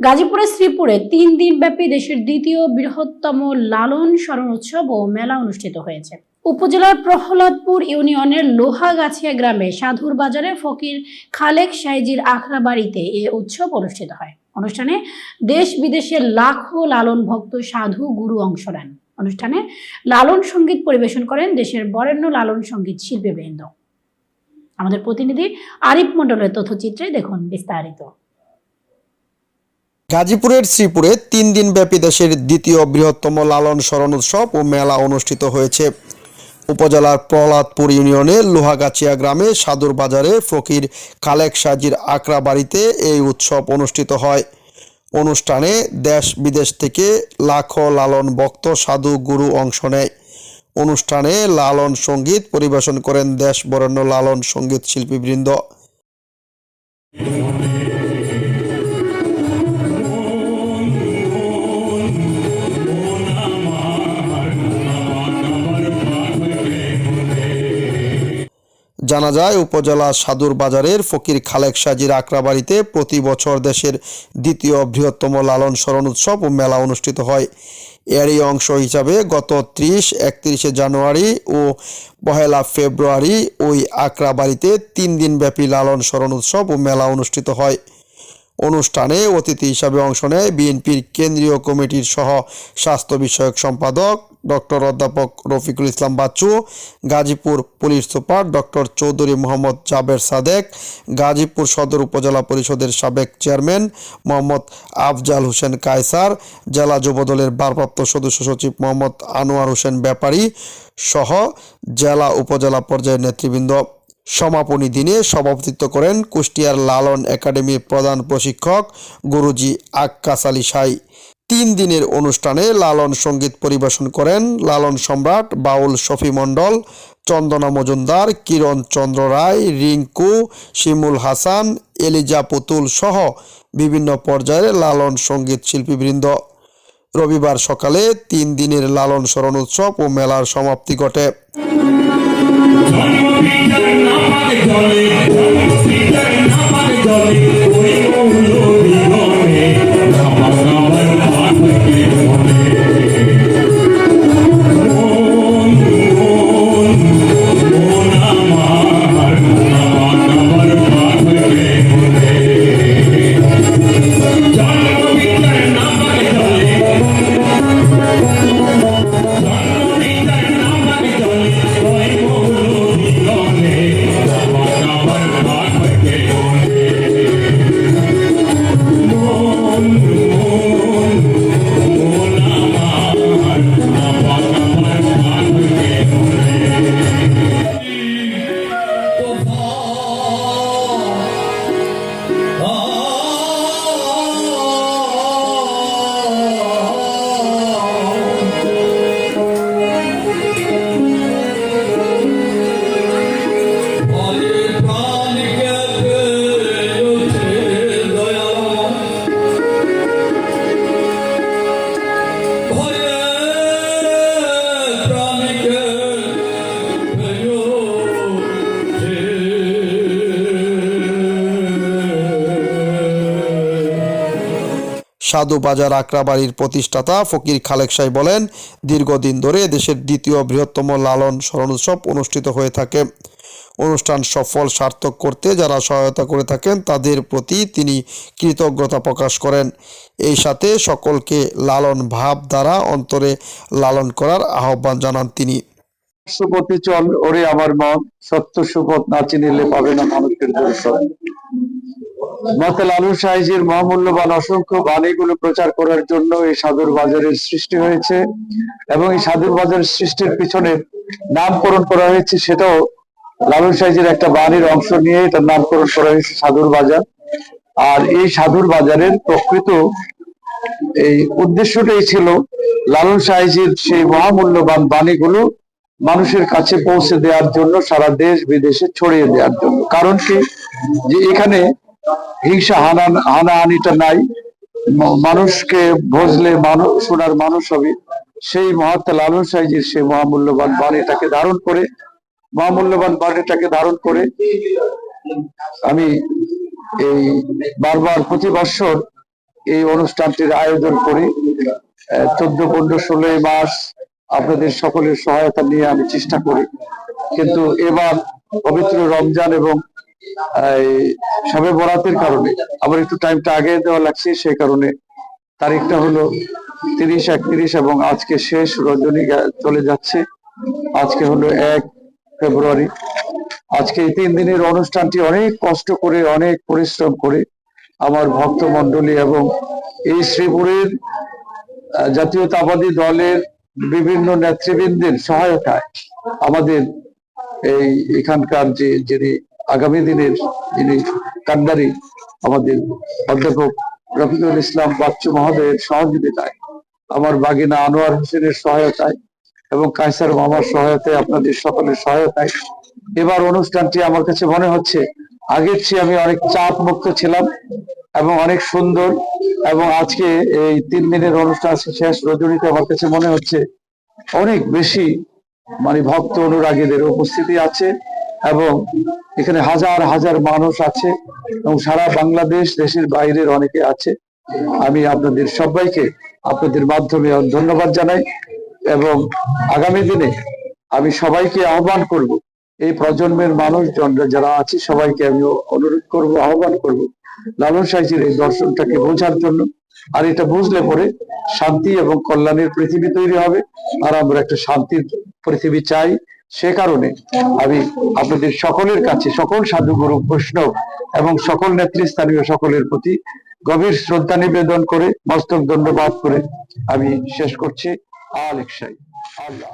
গাজীপুরের শ্রীপুরে তিন দিন ব্যাপী দেশের দ্বিতীয় বৃহত্তম লালন স্মরণ উৎসব ও মেলা অনুষ্ঠিত হয়েছে। উপজেলার প্রহ্লাদপুর ইউনিয়নের লোহাগাছিয়া গ্রামে সাধুর বাজারে ফকির খালেক সাইজির আখড়া বাড়িতে এ উৎসব অনুষ্ঠিত হয়। অনুষ্ঠানে দেশ বিদেশের লাখো লালন ভক্ত সাধু গুরু অংশ নেন। অনুষ্ঠানে লালন সংগীত পরিবেশন করেন দেশের বরেণ্য লালন সংগীত শিল্পীবৃন্দ। আমাদের প্রতিনিধি আরিফ মণ্ডলের তথ্যচিত্রে দেখুন বিস্তারিত। গাজীপুরের শ্রীপুরে তিন দিন ব্যাপী দেশের দ্বিতীয় বৃহত্তম লালন স্মরণ উৎসব ও মেলা অনুষ্ঠিত হয়েছে। উপজেলার প্রহ্লাদপুর ইউনিয়নের লোহাগাছিয়া গ্রামে সাদুর বাজারে ফকির খালেক সাজির আকরা বাড়িতে এই উৎসব অনুষ্ঠিত হয়। অনুষ্ঠানে দেশ বিদেশ থেকে লাখো লালন ভক্ত সাধু গুরু অংশ নেয়। অনুষ্ঠানে লালন সংগীত পরিবেশন করেন দেশ বরেণ্য লালন সংগীত শিল্পীবৃন্দ। জানা যায়, উপজেলা সাদুর বাজারের ফকির খালেক সাজির আকরাবাড়িতে প্রতি বছর দেশের দ্বিতীয় বৃহত্তম লালন স্মরণ উৎসব ও মেলা অনুষ্ঠিত হয়। এরই অংশ হিসাবে গত ত্রিশ, একত্রিশে জানুয়ারি ও পহেলা ফেব্রুয়ারি ওই আকরাবাড়িতে তিন দিনব্যাপী লালন স্মরণ উৎসব ও মেলা অনুষ্ঠিত হয়। অনুষ্ঠানে অতিথি হিসাবে অংশ নেয় বিএনপির কেন্দ্রীয় কমিটির সহ স্বাস্থ্য বিষয়ক সম্পাদক ডক্টর অধ্যাপক Rafiqul Islam Bachchu, Gazipur police super doctor Chowdhury Mohammad Jaber Sadek, Gazipur সদর উপজেলা পরিষদের সাবেক চেয়ারম্যান মোহাম্মদ আফজাল হোসেন কায়সার, জেলা যুবদলের ভারপ্রাপ্ত সদস্য সচিব মোহাম্মদ আনোয়ার হোসেন ব্যাপারী সহ জেলা উপজেলা পর্যায়ের নেতৃবৃন্দ। সমাপনী দিনে সভাপতিত্ব করেন কুষ্টিয়ার লালন একাডেমির প্রধান প্রশিক্ষক গুরুজি আক্কাস আলী সাই। তিন দিনের অনুষ্ঠানে লালন সংগীত পরিবেশন করেন লালন সম্রাট বাউল শফি মণ্ডল, চন্দনা মজুমদার, কিরণ চন্দ্র রায়, রিঙ্কু, শিমুল হাসান, এলিজা পুতুল সহ বিভিন্ন পর্যায়ের লালন সংগীত শিল্পীবৃন্দ। রবিবার সকালে তিন দিনের লালন স্মরণ উৎসব ও মেলার সমাপ্তি ঘটে। জন্ম পিতার না পারে জলে জন্ম পিতার না পারে জলে সাধু বাজার আকরাবাড়ির প্রতিষ্ঠাতা ফকির খালেক সাই বলেন, দীর্ঘদিন ধরে দেশের দ্বিতীয় বৃহত্তম লালন স্মরণ উৎসব অনুষ্ঠিত হয়ে থাকে। অনুষ্ঠান সফল, সার্থক করতে যারা সহায়তা করে থাকেন, তাদের প্রতি তিনি কৃতজ্ঞতা প্রকাশ করেন। এই সাথে সকলকে লালন ভাব দ্বারা অন্তরে লালন করার আহ্বান জানান তিনি। সুপতি চল ওরে আমার মন সত্য সুপথ না চিনিলে পাবে না মানুষের দর্শন মতে লালু সাহেজির মহামূল্যবান অসংখ্য বাণীগুলো প্রচার করার জন্য এই সাধুর বাজারের সৃষ্টি হয়েছে এবং এই সাধুর বাজারের সৃষ্টির পিছনে নামকরণ করা হয়েছে, সেটাও লালু সাহেজির একটা বাণীর অংশ নিয়ে এটার নামকরণ করা হয়েছে সাধুর বাজার। আর এই সাধুর বাজারের প্রকৃত এই উদ্দেশ্যটাই ছিল লালন সাহেজির সেই মহামূল্যবান বাণীগুলো মানুষের কাছে পৌঁছে দেওয়ার জন্য সারা দেশ বিদেশে ছড়িয়ে দেওয়ার জন্য। কারণ কি? যে এখানে হিংসা হানা হানাহানিটা নাই। মানুষকে ভজলে মানুষ শোনার মানুষ হবে। সেই মহাত্মা লালন সাহেজির সেই মহামূল্যবান বাণীটাকে ধারণ করে, মহামূল্যবান বাণীটাকে ধারণ করে আমি এই বারবার প্রতি বছর এই অনুষ্ঠানটির আয়োজন করি। চোদ্দ, পনেরো ষোলোই মাস আপনাদের সকলের সহায়তা নিয়ে আমি চেষ্টা করি। কিন্তু এবার পবিত্র রমজান এবং সবে বরাতের কারণে। আবার একটু টাইমটা আগে দেওয়া লাগছে, সেই কারণে তারিখটা হলো তিরিশ, একত্রিশ এবং আজকে শেষ, রজনী চলে যাচ্ছে। আজকে হলো এক ফেব্রুয়ারি। আজকে এই তিন দিনের অনুষ্ঠানটি অনেক কষ্ট করে, অনেক পরিশ্রম করে আমার ভক্ত মন্ডলী এবং এই শ্রীপুরের জাতীয়তাবাদী দলের বিভিন্ন নেতৃবৃন্দের সহায়তায় আমাদের এই এখানকার যে, যিনি আগামী দিনের যিনি কান্ডারি আমাদের অধ্যাপক রফিকুল ইসলাম বাচ্চু মহোদয়ের সহযোগিতায়, আমার বাগিনা আনোয়ার হোসেনের সহায়তায় এবং কায়সার মামার সহায়তায়, আপনাদের সকলের সহায়তায়। এবার অনুষ্ঠানটি আমার কাছে মনে হচ্ছে, আগের চেয়ে আমি অনেক চাপ মুক্ত ছিলাম এবং অনেক সুন্দর এবং আজকে এই তিন দিনের অনুষ্ঠান শেষ। রজনীতে আমার কাছে মনে হচ্ছে অনেক বেশি মানে ভক্ত অনুরাগীদের উপস্থিতি আছে। এবং এখানে হাজার হাজার মানুষ আছে এবং সারা বাংলাদেশ দেশের বাইরের অনেকে আছে। আমি আপনাদের সবাইকে আপনাদের মাধ্যমে ধন্যবাদ জানাই এবং আগামী দিনে আমি সবাইকে আহ্বান করব, এই প্রজন্মের মানুষজন যারা আছে সবাইকে আমি অনুরোধ করব, আহ্বান করব, লালন সাইজির এই দর্শনটাকে বোঝার জন্য। আর এটা বুঝলে পরে শান্তি এবং কল্যাণের পৃথিবী তৈরি হবে। আর আমরা একটা শান্তির পৃথিবী চাই। সে কারণে আমি আপনাদের সকলের কাছে, সকল সাধুগুরু, বৈষ্ণব এবং সকল নেত্রী স্থানীয় সকলের প্রতি গভীর শ্রদ্ধা নিবেদন করে মস্তক ধন্যবাদ করে আমি শেষ করছি। আলেকসাই আল্লাহ।